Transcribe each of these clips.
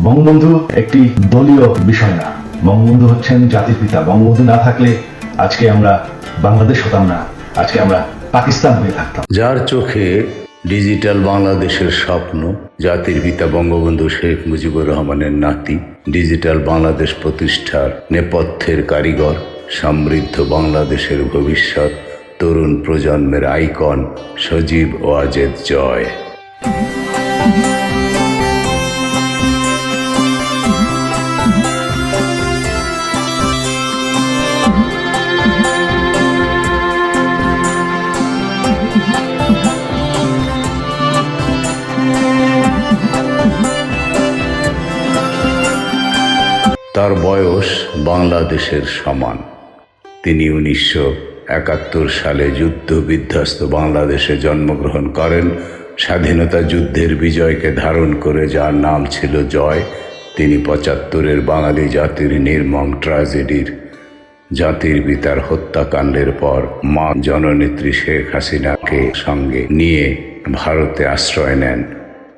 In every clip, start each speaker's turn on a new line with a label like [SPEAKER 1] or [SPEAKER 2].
[SPEAKER 1] বঙ্গবন্ধু একটি দলীয় বিষয় না। বঙ্গবন্ধু হচ্ছেন জাতির পিতা। বঙ্গবন্ধু না থাকলে আজকে আমরা বাংলাদেশ হতাম না। আজকে আমরা পাকিস্তান হয়ে থাকতাম।
[SPEAKER 2] যার চোখে ডিজিটাল বাংলাদেশের স্বপ্ন, জাতির পিতা বঙ্গবন্ধু শেখ মুজিবুর রহমানের নাতি, ডিজিটাল বাংলাদেশ প্রতিষ্ঠার নেপথ্যের কারিগর, সমৃদ্ধ বাংলাদেশের ভবিষ্যৎ, তরুণ প্রজন্মের আইকন সজীব ওয়াজেদ জয়। তার বয়স বাংলাদেশের সমান। তিনি উনিশশো একাত্তর সালে যুদ্ধ বিধ্বস্ত বাংলাদেশে জন্মগ্রহণ করেন। স্বাধীনতা যুদ্ধের বিজয়কে ধারণ করে যার নাম ছিল জয়, তিনি পঁচাত্তরের বাঙালি জাতির নির্মম ট্র্যাজেডির। জাতির পিতার হত্যাকাণ্ডের পর মা জননেত্রী শেখ হাসিনাকে সঙ্গে নিয়ে ভারতে আশ্রয় নেন।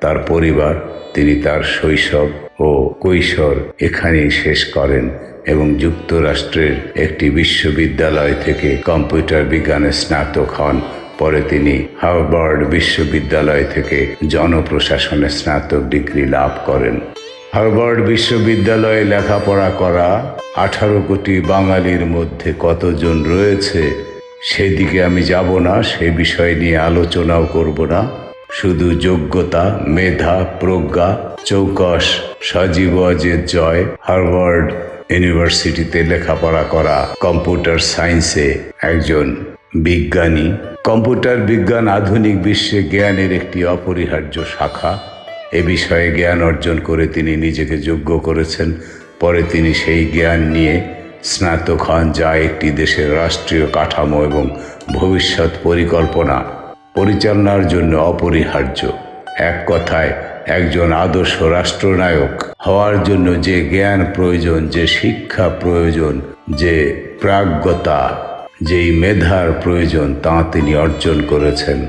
[SPEAKER 2] তার পরিবার, তিনি তার শৈশব ও কৈশোর এখানেই শেষ করেন এবং যুক্তরাষ্ট্রের একটি বিশ্ববিদ্যালয় থেকে কম্পিউটার বিজ্ঞানে স্নাতক হন। পরে তিনি হার্ভার্ড বিশ্ববিদ্যালয় থেকে জনপ্রশাসনে স্নাতক ডিগ্রি লাভ করেন। হার্ভার্ড বিশ্ববিদ্যালয়ে লেখাপড়া করা আঠারো কোটি বাঙালির মধ্যে কতজন রয়েছে, সেদিকে আমি যাব না, সে বিষয় নিয়ে আলোচনাও করব না। শুধু যোগ্যতা, মেধা, প্রজ্ঞা, চৌকস, সজীব অজের জয়, হার্ভার্ড ইউনিভার্সিটিতে লেখাপড়া করা কম্পিউটার সায়েন্সে একজন বিজ্ঞানী। কম্পিউটার বিজ্ঞান আধুনিক বিশ্বে জ্ঞানের একটি অপরিহার্য শাখা। এ বিষয়ে জ্ঞান অর্জন করে তিনি নিজেকে যোগ্য করেছেন। পরে তিনি সেই জ্ঞান নিয়ে স্নাতক হন, যা একটি দেশের রাষ্ট্রীয় কাঠামো এবং ভবিষ্যৎ পরিকল্পনা। পরিচালনার জন্য অপরিহার্য। এক কথায়, একজন আদর্শ রাষ্ট্রনায়ক হওয়ার জন্য যে জ্ঞান প্রয়োজন, যে শিক্ষা প্রয়োজন, যে প্রাজ্ঞতা, যেই মেধার প্রয়োজন, তা তিনি অর্জন করেছেন।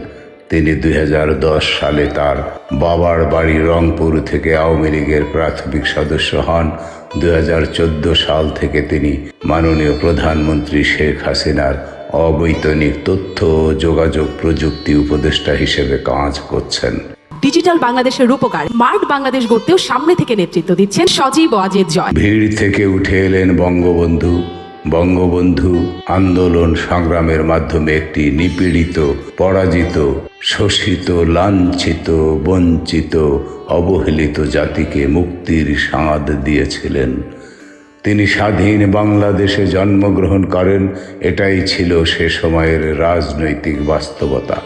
[SPEAKER 2] তিনি দু হাজার দশ সালে তার বাবার বাড়ি রংপুর থেকে আওয়ামী লীগের প্রাথমিক সদস্য হন। দু হাজার চোদ্দ সাল থেকে তিনি মাননীয় প্রধানমন্ত্রী শেখ হাসিনার অবৈতনিক তথ্য যোগাযোগ প্রযুক্তি উপদেষ্টা হিসেবে কাজ করছেন।
[SPEAKER 3] ডিজিটাল বাংলাদেশের রূপকার স্মার্ট বাংলাদেশ গড়তেও সামনে থেকে নেতৃত্ব দিচ্ছেন সজীব ওয়াজেদ জয়।
[SPEAKER 2] ভিড় থেকে উঠে এলেন বঙ্গবন্ধু। বঙ্গবন্ধু আন্দোলন সংগ্রামের মাধ্যমে একটি নিপীড়িত পরাজিত শোষিত লাঞ্ছিত বঞ্চিত অবহেলিত জাতিকে মুক্তির স্বাদ দিয়েছিলেন। তিনি স্বাধীন বাংলাদেশে জন্মগ্রহণ করেন, এটাই ছিল সে সময়ের রাজনৈতিক বাস্তবতা।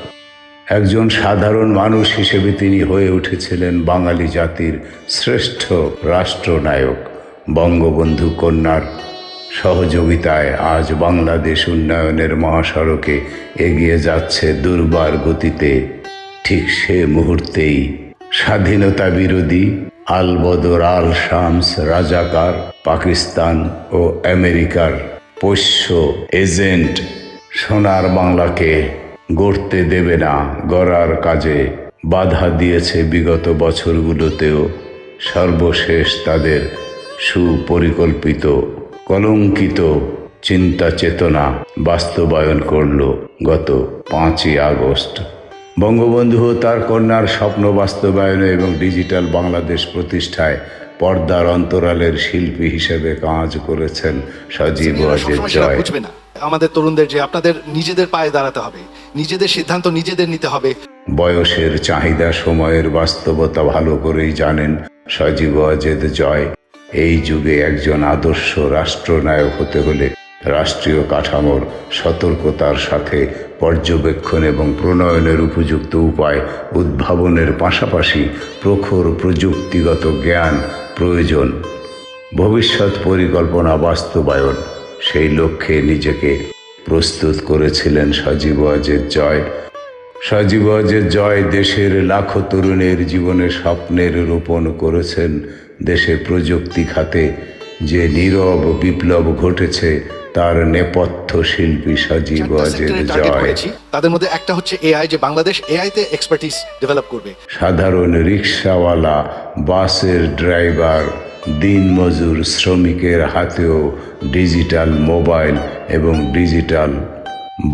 [SPEAKER 2] একজন সাধারণ মানুষ হিসেবে তিনি হয়ে উঠেছিলেন বাঙালি জাতির শ্রেষ্ঠ রাষ্ট্রনায়ক। বঙ্গবন্ধু কন্যার সহযোগিতায় আজ বাংলাদেশ উন্নয়নের মহাসড়কে এগিয়ে যাচ্ছে দুর্বার গতিতে। ঠিক সে মুহূর্তেই স্বাধীনতা বিরোধী আল বদর আল শামস রাজাকার পাকিস্তান ও আমেরিকার পোষ্য এজেন্ট সোনার বাংলাকে গড়তে দেবে না, গড়ার কাজে বাধা দিয়েছে বিগত বছরগুলোতেও সর্বশেষ তাদের সুপরিকল্পিত, কলঙ্কিত চিন্তা চেতনা বাস্তবায়ন করল গত পাঁচই আগস্ট। বঙ্গবন্ধু তার কন্যার স্বপ্ন বাস্তবায়নে এবং ডিজিটাল বাংলাদেশ প্রতিষ্ঠায় পর্দার অন্তরালের শিল্পী হিসেবে কাজ করেছেন সজীব জয়
[SPEAKER 4] আমাদের তরুণদের যে আপনাদের নিজেদের পায়ে দাঁড়াতে হবে নিজেদের সিদ্ধান্ত নিজেদের নিতে হবে।
[SPEAKER 2] বয়সের চাহিদা সময়ের বাস্তবতা ভালো করেই জানেন সজীব অজেদ জয়। এই যুগে একজন আদর্শ রাষ্ট্রনায়ক হতে হলে রাষ্ট্রীয় কাঠামোর সতর্কতার সাথে পর্যবেক্ষণ এবং প্রণয়নের উপযুক্ত উপায় উদ্ভাবনের পাশাপাশি প্রখর প্রযুক্তিগত জ্ঞান প্রয়োজন। ভবিষ্যৎ পরিকল্পনা বাস্তবায়ন। সেই লক্ষ্যে নিজেকে প্রস্তুত করেছিলেন সজীব অজের জয়। সজীব অজের জয় দেশের লাখো তরুণের জীবনে স্বপ্নের রোপণ করেছেন। দেশে প্রযুক্তি খাতে যে নীরব বিপ্লব ঘটেছে তার নেপথ্য শিল্পী সজীব অজের জয়।
[SPEAKER 4] তাদের মধ্যে একটা হচ্ছে এআই যে বাংলাদেশ এআই তে এক্সপার্টিস ডেভেলপ করবে।
[SPEAKER 2] সাধারণ রিক্সাওয়ালা বাসের ড্রাইভার দিনমজুর শ্রমিকের হাতেও ডিজিটাল মোবাইল এবং ডিজিটাল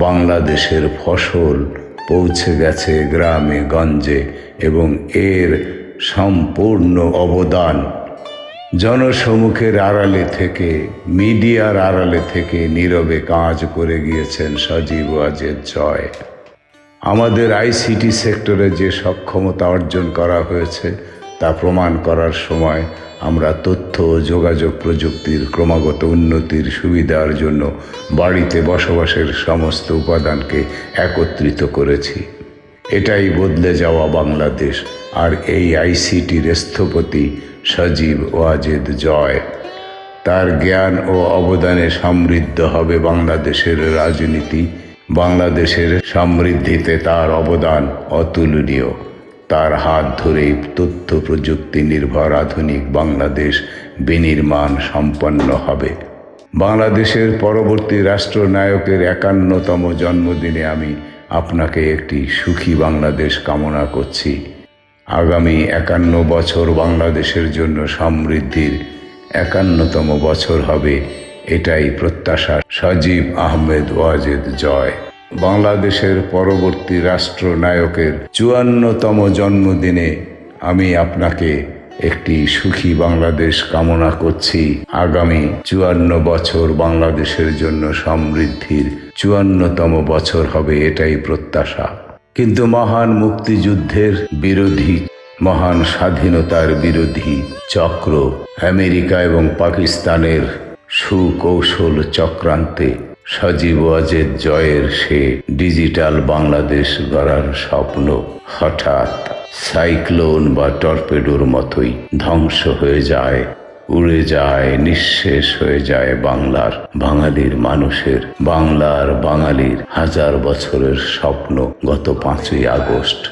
[SPEAKER 2] বাংলাদেশের ফসল পৌঁছে গেছে গ্রামে গঞ্জে এবং এর সম্পূর্ণ অবদান জনসমুখের আড়ালে থেকে, মিডিয়ার আড়ালে থেকে নীরবে কাজ করে গিয়েছেন সজীব ওয়াজেদ জয়। আমাদের আইসিটি সেক্টরে যে সক্ষমতা অর্জন করা হয়েছে, তা প্রমাণ করার সময় আমরা তথ্য ও যোগাযোগ প্রযুক্তির ক্রমাগত উন্নতির সুবিধার জন্য বাড়িতে বসবাসের সমস্ত উপাদানকে একত্রিত করেছি। এটাই বদলে যাওয়া বাংলাদেশ, আর এই আইসিটির স্থপতি সজীব ওয়াজেদ জয়। তার জ্ঞান ও অবদানে সমৃদ্ধ হবে বাংলাদেশের রাজনীতি, বাংলাদেশের সমৃদ্ধিতে তার অবদান অতুলনীয়। তার হাত ধরেই তথ্য প্রযুক্তি নির্ভর আধুনিক বাংলাদেশ বিনির্মাণ সম্পন্ন হবে। বাংলাদেশের পরবর্তী রাষ্ট্রনায়কের একান্নতম জন্মদিনে আমি আপনাকে একটি সুখী বাংলাদেশ কামনা করছি। আগামী একান্ন বছর বাংলাদেশের জন্য সমৃদ্ধির একান্নতম বছর হবে এটাই প্রত্যাশা সজীব আহমেদ ওয়াজেদ জয়। বাংলাদেশের পরবর্তী রাষ্ট্রনায়কের চুয়ান্নতম জন্মদিনে আমি আপনাকে একটি সুখী বাংলাদেশ কামনা করছি। আগামী চুয়ান্ন বছর বাংলাদেশের জন্য সমৃদ্ধির চুয়ান্নতম বছর হবে এটাই প্রত্যাশা। কিন্তু মহান মুক্তিযুদ্ধের বিরোধী, মহান স্বাধীনতার বিরোধী চক্র আমেরিকা এবং পাকিস্তানের সুকৌশল চক্রান্তে সজীব ওয়াজেদ জয়ের সে ডিজিটাল বাংলাদেশ গড়ার স্বপ্ন হঠাৎ সাইক্লোন বা টর্পেডোর মতোই ধ্বংস হয়ে যায়। উড়ে যায় নিঃশেষ হয়ে যায় বাংলার বাঙালির মানুষের বাংলার বাঙালির হাজার বছরের স্বপ্ন গত পাঁচই August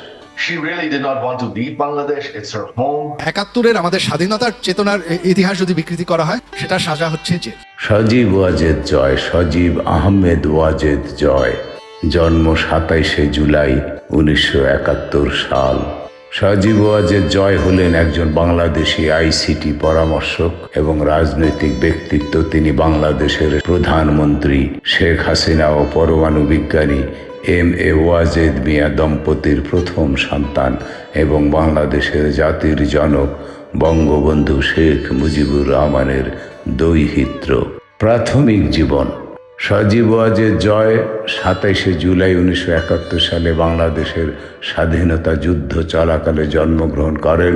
[SPEAKER 1] She really did not want to leave Bangladesh. It's her home.
[SPEAKER 4] একাত্তরের আমাদের স্বাধীনতার চেতনার ইতিহাস যদি বিকৃতি করা হয় সেটা সাজা হচ্ছে যে
[SPEAKER 2] সজীব ওয়াজেদ জয় সজীব আহমেদ ওয়াজেদ জয় জন্ম সাতাইশে জুলাই উনিশশো একাত্তর সাল সজীব ওয়াজেদ জয় হলেন একজন বাংলাদেশি আইসিটি পরামর্শক এবং রাজনৈতিক ব্যক্তিত্ব। তিনি বাংলাদেশের প্রধানমন্ত্রী শেখ হাসিনা ও পরমাণু বিজ্ঞানী এম এ ওয়াজেদ মিয়া দম্পতির প্রথম সন্তান এবং বাংলাদেশের জাতির জনক বঙ্গবন্ধু শেখ মুজিবুর রহমানের দৈহিত্র। প্রাথমিক জীবন। সজীব ওয়াজেদ জয়, সাতাইশে জুলাই উনিশশো একাত্তর সালে বাংলাদেশের স্বাধীনতা যুদ্ধ চলাকালে জন্মগ্রহণ করেন।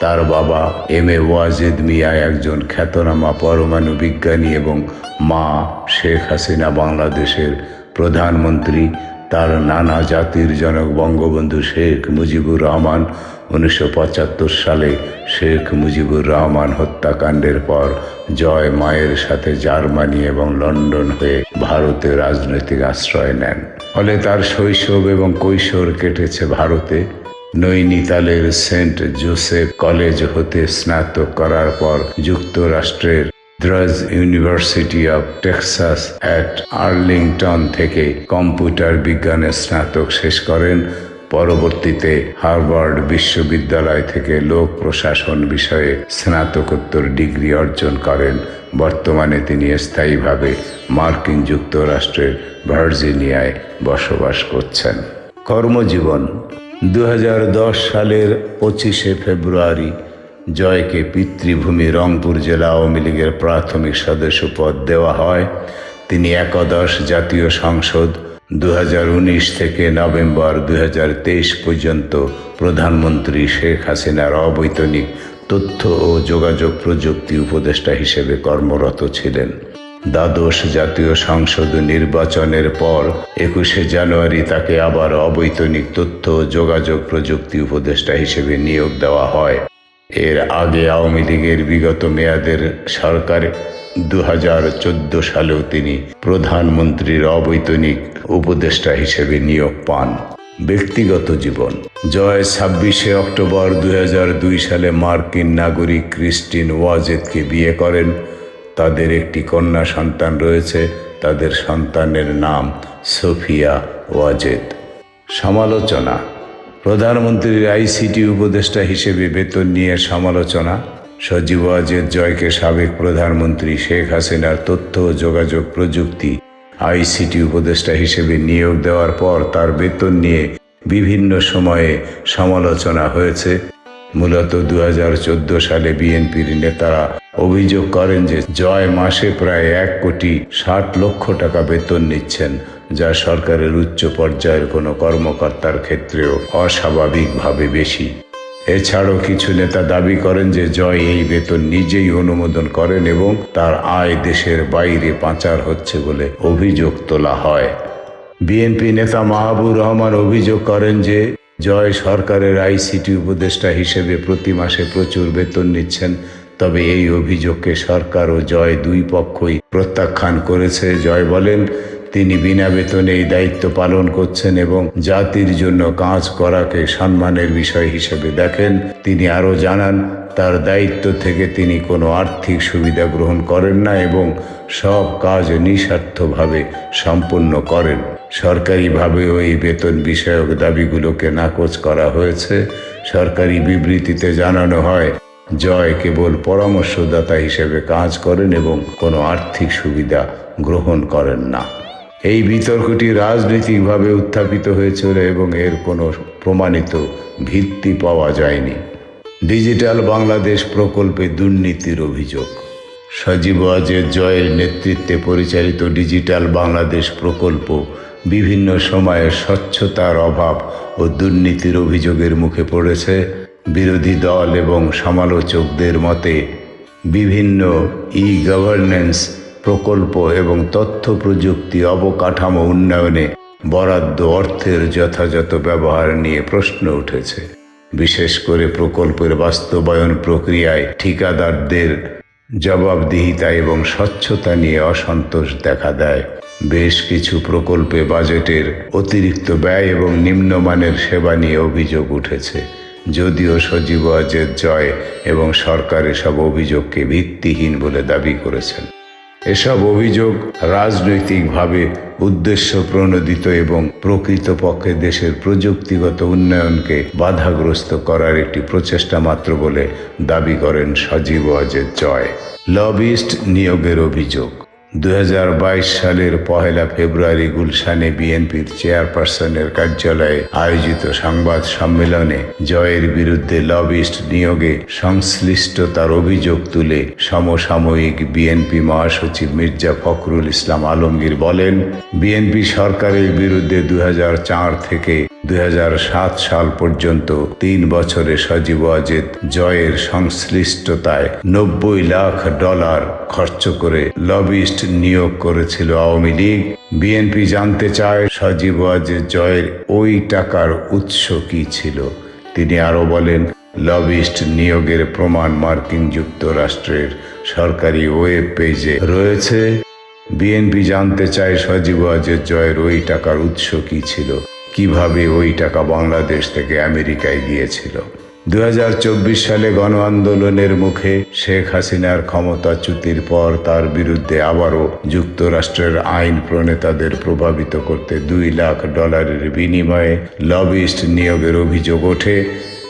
[SPEAKER 2] তার বাবা এম এ ওয়াজেদ মিয়া একজন খ্যাতনামা পরমাণু বিজ্ঞানী এবং মা শেখ হাসিনা বাংলাদেশের প্রধানমন্ত্রী। তার নানা জাতির জনক বঙ্গবন্ধু শেখ মুজিবুর রহমান উনিশশো পঁচাত্তর সালে শেখ মুজিবুর রহমান হত্যাকাণ্ডের পর জয় মায়ের সাথে জার্মানি এবং লন্ডন হয়ে ভারতে রাজনৈতিক আশ্রয় নেন। ফলে তার শৈশব এবং কৈশোর কেটেছে ভারতে। নৈনিতালের সেন্ট জোসেফ কলেজ হতে স্নাতক করার পর যুক্তরাষ্ট্রের দ্রজ university of Texas at Arlington থেকে কম্পিউটার বিজ্ঞানে স্নাতক শেষ করেন। পরবর্তীতে হার্ভার্ড বিশ্ববিদ্যালয় থেকে লোক প্রশাসন বিষয়ে স্নাতকোত্তর ডিগ্রি অর্জন করেন। বর্তমানে তিনি স্থায়ীভাবে মার্কিন যুক্তরাষ্ট্রের ভার্জিনিয়ায় বসবাস করছেন। কর্মজীবন দু হাজার দশ সালের পঁচিশে ফেব্রুয়ারি, জয়কে পিতৃভূমি রংপুর জেলা আওয়ামী লীগের প্রাথমিক সদস্য পদ দেওয়া হয়। তিনি একাদশ জাতীয় সংসদ দু হাজার উনিশ থেকে নভেম্বর দু হাজার তেইশ পর্যন্ত প্রধানমন্ত্রী শেখ হাসিনার অবৈতনিক তথ্য ও যোগাযোগ প্রযুক্তি উপদেষ্টা হিসেবে কর্মরত ছিলেন। দ্বাদশ জাতীয় সংসদ নির্বাচনের পর একুশে জানুয়ারি তাকে আবার অবৈতনিক তথ্য ও যোগাযোগ প্রযুক্তি উপদেষ্টা হিসেবে নিয়োগ দেওয়া হয়। এর আগে আওয়ামী লীগের বিগত মেয়াদের সরকার দু হাজার চোদ্দ সালেও তিনি প্রধানমন্ত্রীর অবৈতনিক উপদেষ্টা হিসেবে নিয়োগ পান। ব্যক্তিগত জীবন। জয় ছাব্বিশে অক্টোবর দু হাজার দুই সালে মার্কিন নাগরিক ক্রিস্টিন ওয়াজেদকে বিয়ে করেন। তাদের একটি কন্যা সন্তান রয়েছে, তাদের সন্তানের নাম সোফিয়া ওয়াজেদ। সমালোচনা। প্রধানমন্ত্রীর আইসিটি উপদেষ্টা হিসেবে বেতন নিয়ে সমালোচনা। সজীব ওয়াজেদ জয়কে সাবেক প্রধানমন্ত্রী শেখ হাসিনার তথ্য ও যোগাযোগ প্রযুক্তি আইসিটি উপদেষ্টা হিসেবে নিয়োগ দেওয়ার পর তার বেতন নিয়ে বিভিন্ন সময়ে সমালোচনা হয়েছে। মূলত দু হাজার চোদ্দ সালে বিএনপির নেতারা অভিযোগ করেন যে জয় মাসে প্রায় এক কোটি ষাট লক্ষ টাকা বেতন নিচ্ছেন। যা সরকারের উচ্চ পর্যায়ের কোনো কর্মকর্তার ক্ষেত্রেও অস্বাভাবিকভাবে বেশি। এছাড়াও কিছু নেতা দাবি করেন যে জয় এই বেতন নিজেই অনুমোদন করেন এবং তার আয় দেশের বাইরে পাচার হচ্ছে বলে অভিযোগ তোলা হয়। বিএনপি নেতা মাহবুর রহমান অভিযোগ করেন যে জয় সরকারের আইসিটি উপদেষ্টা হিসেবে প্রতি মাসে প্রচুর বেতন নিচ্ছেন, তবে এই অভিযোগকে সরকার ও জয় দুই পক্ষই প্রত্যাখ্যান করেছে। জয় বলেন তিনি বিনা বেতনে এই দায়িত্ব পালন করছেন এবং জাতির জন্য কাজ করাকে সম্মানের বিষয় হিসেবে দেখেন। তিনি আরও জানান, তার দায়িত্ব থেকে তিনি কোনো আর্থিক সুবিধা গ্রহণ করেন না এবং সব কাজ নিঃস্বার্থভাবে সম্পন্ন করেন। সরকারিভাবেও এই বেতন বিষয়ক দাবিগুলোকে নাকচ করা হয়েছে। সরকারি বিবৃতিতে জানানো হয়, জয় কেবল পরামর্শদাতা হিসেবে কাজ করেন এবং কোনো আর্থিক সুবিধা গ্রহণ করেন না। এই বিতর্কটি রাজনৈতিকভাবে উত্থাপিত হয়েছিল এবং এর কোনো প্রমাণিত ভিত্তি পাওয়া যায়নি। ডিজিটাল বাংলাদেশ প্রকল্পে দুর্নীতির অভিযোগ। সজীব ওয়াজেদ জয়ের নেতৃত্বে পরিচালিত ডিজিটাল বাংলাদেশ প্রকল্প বিভিন্ন সময়ে স্বচ্ছতার অভাব ও দুর্নীতির অভিযোগের মুখে পড়েছে। বিরোধী দল এবং সমালোচকদের মতে বিভিন্ন ই গভর্নেন্স প্রকল্প এবং তথ্য প্রযুক্তি অবকাঠামো উন্নয়নে বরাদ্দ অর্থের যথাযথ ব্যবহার নিয়ে প্রশ্ন উঠেছে। বিশেষ করে প্রকল্পের বাস্তবায়ন প্রক্রিয়ায় ঠিকাদারদের জবাবদিহিতা এবং স্বচ্ছতা নিয়ে অসন্তোষ দেখা দেয়। বেশ কিছু প্রকল্পে বাজেটের অতিরিক্ত ব্যয় এবং নিম্নমানের সেবা নিয়ে অভিযোগ উঠেছে। যদিও সজীব অজেদ জয় এবং সরকার এসব অভিযোগকে ভিত্তিহীন বলে দাবি করেছেন। এসব অভিযোগ রাজনৈতিকভাবে উদ্দেশ্য প্রণোদিত এবং প্রকৃতপক্ষে দেশের প্রযুক্তিগত উন্নয়নকে বাধাগ্রস্ত করার একটি প্রচেষ্টা মাত্র বলে দাবি করেন সজীব অজেদ জয় লবিস্ট নিয়োগের অভিযোগ। দু হাজার বাইশ সালের পহেলা ফেব্রুয়ারি গুলশানে বিএনপির চেয়ারপারসনের কার্যালয়ে আয়োজিত সংবাদ সম্মেলনে জয়ের বিরুদ্ধে লবিস্ট নিয়োগে সংশ্লিষ্টতার অভিযোগ তুলে সমসাময়িক বিএনপি মহাসচিব মির্জা ফখরুল ইসলাম আলমগীর বলেন, বিএনপি সরকারের বিরুদ্ধে দু হাজার চার থেকে দুই হাজার সাত সাল পর্যন্ত তিন বছরে সজীব ওয়াজেদ জয়ের সংশ্লিষ্টতায় নব্বই লাখ ডলার খরচ করে লবিস্ট নিয়োগ করেছিল আওয়ামী লীগ। বিএনপি জানতে চায় সজীব ওয়াজেদ জয়ের ওই টাকার উৎস কি ছিল। তিনি আরও বলেন, লবিস্ট নিয়োগের প্রমাণ মার্কিন যুক্তরাষ্ট্রের সরকারি ওয়েব পেজে রয়েছে। বিএনপি জানতে চায় সজীব ওয়াজেদ জয়ের ওই টাকার উৎস কি ছিল। কীভাবে ওই টাকা বাংলাদেশ থেকে আমেরিকায় গিয়েছিল? দু হাজার চব্বিশ সালে গণ আন্দোলনের মুখে শেখ হাসিনার ক্ষমতাচ্যুতির পর তার বিরুদ্ধে আবারও যুক্তরাষ্ট্রের আইন প্রণেতাদের প্রভাবিত করতে দুই লাখ ডলারের বিনিময়ে লবিস্ট নিয়োগের অভিযোগ ওঠে।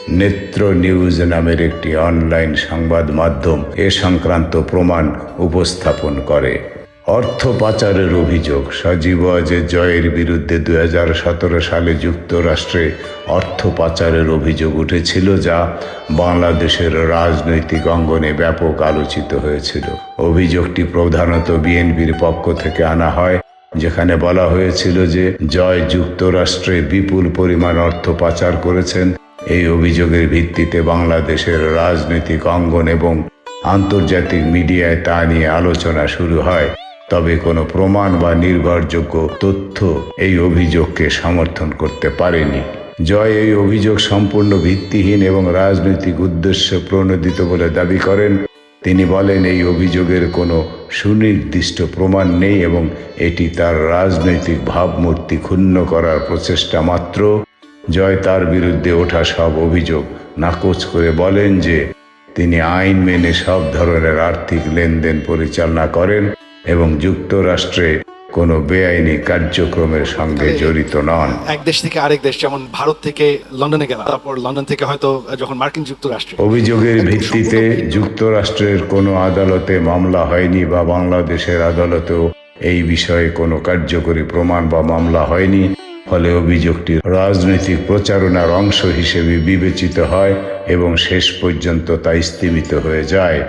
[SPEAKER 2] নেত্র নিউজ নামের একটি অনলাইন সংবাদ মাধ্যম এ সংক্রান্ত প্রমাণ উপস্থাপন করে। অর্থ পাচারের অভিযোগ। সজীব অজয় জয়ের বিরুদ্ধে দু হাজার সতেরো সালে যুক্তরাষ্ট্রে অর্থ পাচারের অভিযোগ উঠেছিল যা বাংলাদেশের রাজনৈতিক অঙ্গনে ব্যাপক আলোচিত হয়েছিল। অভিযোগটি প্রধানত বিএনপির পক্ষ থেকে আনা হয়, যেখানে বলা হয়েছিল যে জয় যুক্তরাষ্ট্রে বিপুল পরিমাণ অর্থ পাচার করেছেন। এই অভিযোগের ভিত্তিতে বাংলাদেশের রাজনৈতিক অঙ্গন এবং আন্তর্জাতিক মিডিয়ায় তা নিয়ে আলোচনা শুরু হয়। তবে কোনো প্রমাণ বা নির্ভরযোগ্য তথ্য এই অভিযোগকে সমর্থন করতে পারেনি। জয় এই অভিযোগ সম্পূর্ণ ভিত্তিহীন এবং রাজনৈতিক উদ্দেশ্য প্রণোদিত বলে দাবি করেন। তিনি বলেন, এই অভিযোগের কোনো সুনির্দিষ্ট প্রমাণ নেই এবং এটি তার রাজনৈতিক ভাবমূর্তি ক্ষুণ্ণ করার প্রচেষ্টা মাত্র। জয় তার বিরুদ্ধে ওঠা সব অভিযোগ নাকচ করে বলেন যে তিনি আইন মেনে সব ধরনের আর্থিক লেনদেন পরিচালনা করেন। এবং যুক্তরাষ্ট্রে কোনো বেআইনি কার্যক্রমের সঙ্গে জড়িত নন।
[SPEAKER 4] এক দেশ থেকে আরেক দেশ যেমন ভারত থেকে লন্ডনে গেলাম তারপর লন্ডন থেকে হয়তো যখন মার্কিন যুক্তরাষ্ট্র
[SPEAKER 2] অভিযোগের ভিত্তিতে যুক্তরাষ্ট্রের কোনো আদালতে মামলা হয়নি বা বাংলাদেশের আদালতেও এই বিষয়ে কোনো কার্যকরী প্রমাণ বা মামলা হয়নি ফলে অভিযোগটি রাজনৈতিক প্রচারণার অংশ হিসেবে বিবেচিত হয় এবং শেষ পর্যন্ত তা স্থিমিত হয়ে যায়।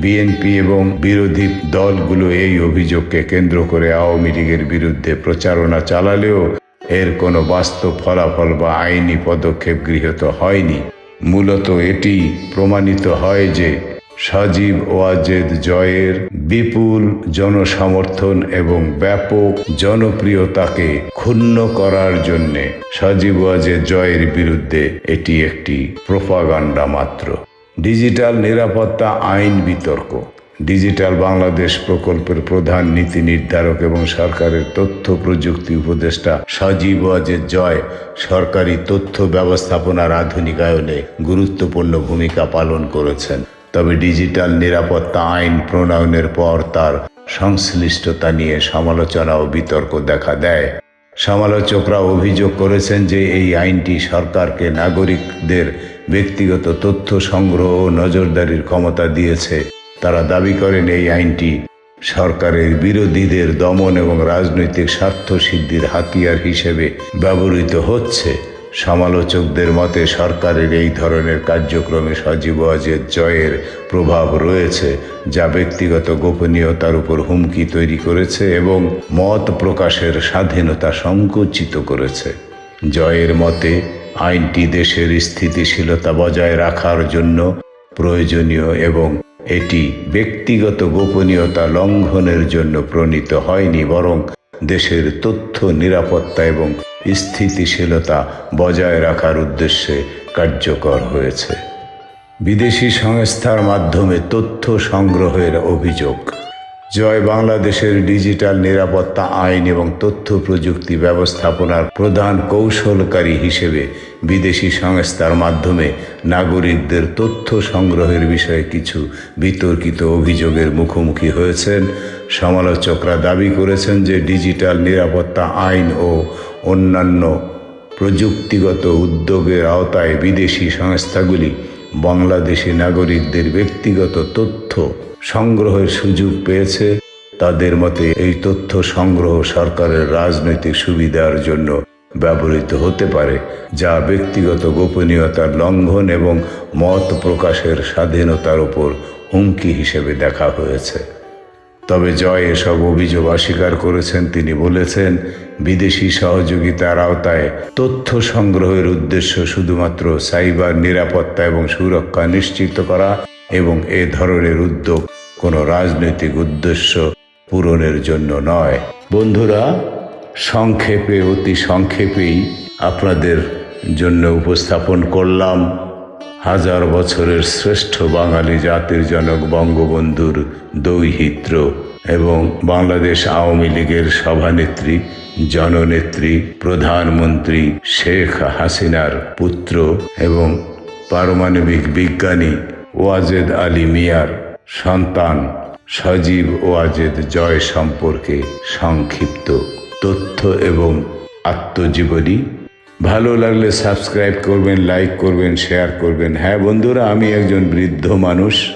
[SPEAKER 2] বিএনপি এবং বিরোধী দলগুলো এই অভিযোগকে কেন্দ্র করে আওয়ামী লীগের বিরুদ্ধে প্রচারণা চালালেও এর কোনো বাস্তব ফলাফল বা আইনি পদক্ষেপ গৃহীত হয়নি। মূলত এটি প্রমাণিত হয় যে সজীব ওয়াজেদ জয়ের বিপুল জনসমর্থন এবং ব্যাপক জনপ্রিয়তাকে ক্ষুণ্ণ করার জন্যে সজীব ওয়াজেদ জয়ের বিরুদ্ধে এটি একটি প্রোপাগান্ডা মাত্র। ডিজিটাল নিরাপত্তা আইন বিতর্ক। ডিজিটাল বাংলাদেশ প্রকল্পের প্রধান নীতি নির্ধারক এবং সরকারের তথ্য প্রযুক্তি উপদেষ্টা সজীব ওয়াজেদ জয় সরকারি তথ্য ব্যবস্থাপনার আধুনিকায়নে গুরুত্বপূর্ণ ভূমিকা পালন করেছেন। তবে ডিজিটাল নিরাপত্তা আইন প্রণয়নের পর তার সংশ্লিষ্টতা নিয়ে সমালোচনা ও বিতর্ক দেখা দেয়। সমালোচকরা অভিযোগ করেছেন যে এই আইনটি সরকারকে নাগরিকদের ব্যক্তিগত তথ্য সংগ্রহ ও নজরদারির ক্ষমতা দিয়েছে। তারা দাবি করেন এই আইনটি সরকারের বিরোধীদের দমন এবং রাজনৈতিক স্বার্থ সিদ্ধির হাতিয়ার হিসেবে ব্যবহৃত হচ্ছে। সমালোচকদের মতে, সরকারের এই ধরনের কার্যক্রমে সজীব অজেদ জয়ের প্রভাব রয়েছে, যা ব্যক্তিগত গোপনীয়তার উপর হুমকি তৈরি করেছে এবং মত প্রকাশের স্বাধীনতা সংকুচিত করেছে। জয়ের মতে আইনটি দেশের স্থিতিশীলতা বজায় রাখার জন্য প্রয়োজনীয় এবং এটি ব্যক্তিগত গোপনীয়তা লঙ্ঘনের জন্য প্রণীত হয়নি, বরং দেশের তথ্য নিরাপত্তা এবং স্থিতিশীলতা বজায় রাখার উদ্দেশ্যে কার্যকর হয়েছে। বিদেশি সংস্থার মাধ্যমে তথ্য সংগ্রহের অভিযোগ। জয় বাংলাদেশের ডিজিটাল নিরাপত্তা আইন এবং তথ্য প্রযুক্তি ব্যবস্থাপনার প্রধান কৌশলকারী হিসেবে বিদেশি সংস্থার মাধ্যমে নাগরিকদের তথ্য সংগ্রহের বিষয়ে কিছু বিতর্কিত অভিযোগের মুখোমুখি হয়েছেন। সমালোচকরা দাবি করেছেন যে ডিজিটাল নিরাপত্তা আইন ও অন্যান্য প্রযুক্তিগত উদ্যোগের আওতায় বিদেশি সংস্থাগুলি বাংলাদেশি নাগরিকদের ব্যক্তিগত তথ্য সংগ্রহের সুযোগ পেয়েছে। তাদের মতে, এই তথ্য সংগ্রহ সরকারের রাজনৈতিক সুবিধার জন্য ব্যবহৃত হতে পারে, যা ব্যক্তিগত গোপনীয়তার লঙ্ঘন এবং মত প্রকাশের স্বাধীনতার উপর হুমকি হিসেবে দেখা হয়েছে। তবে জয় এসব অভিযোগ অস্বীকার করেছেন তিনি বলেছেন, বিদেশি সহযোগিতার আওতায় তথ্য সংগ্রহের উদ্দেশ্য শুধুমাত্র সাইবার নিরাপত্তা এবং সুরক্ষা নিশ্চিত করা এবং এ ধরনের উদ্যোগ কোনো রাজনৈতিক উদ্দেশ্য পূরণের জন্য নয়। বন্ধুরা, সংক্ষেপে, অতি সংক্ষেপেই আপনাদের জন্য উপস্থাপন করলাম হাজার বছরের শ্রেষ্ঠ বাঙালি জাতির জনক বঙ্গবন্ধুর দৌহিত্র এবং বাংলাদেশ আওয়ামী লীগের সভানেত্রী, জননেত্রী, প্রধানমন্ত্রী শেখ হাসিনার পুত্র এবং পারমাণবিক বিজ্ঞানী ওয়াজেদ আলী মিয়ার সন্তান সজীব ওয়াজেদ জয় সম্পর্কে সংক্ষিপ্ত তথ্য এবং আত্মজীবনী। ভালো লাগলে সাবস্ক্রাইব করবেন, লাইক করবেন, শেয়ার করবেন। হ্যাঁ বন্ধুরা, আমি একজন বৃদ্ধ মানুষ,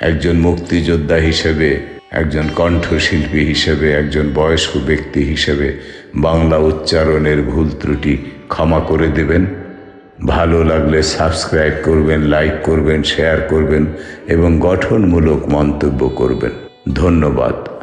[SPEAKER 2] একজন মুক্তিযোদ্ধা হিসেবে, একজন কণ্ঠশিল্পী হিসেবে, একজন বয়স্ক ব্যক্তি হিসেবে বাংলা উচ্চারণের ভুল ত্রুটি ক্ষমা করে দেবেন। ভালো লাগলে সাবস্ক্রাইব করবেন লাইক করবেন শেয়ার করবেন এবং গঠনমূলক মন্তব্য করবেন। ধন্যবাদ।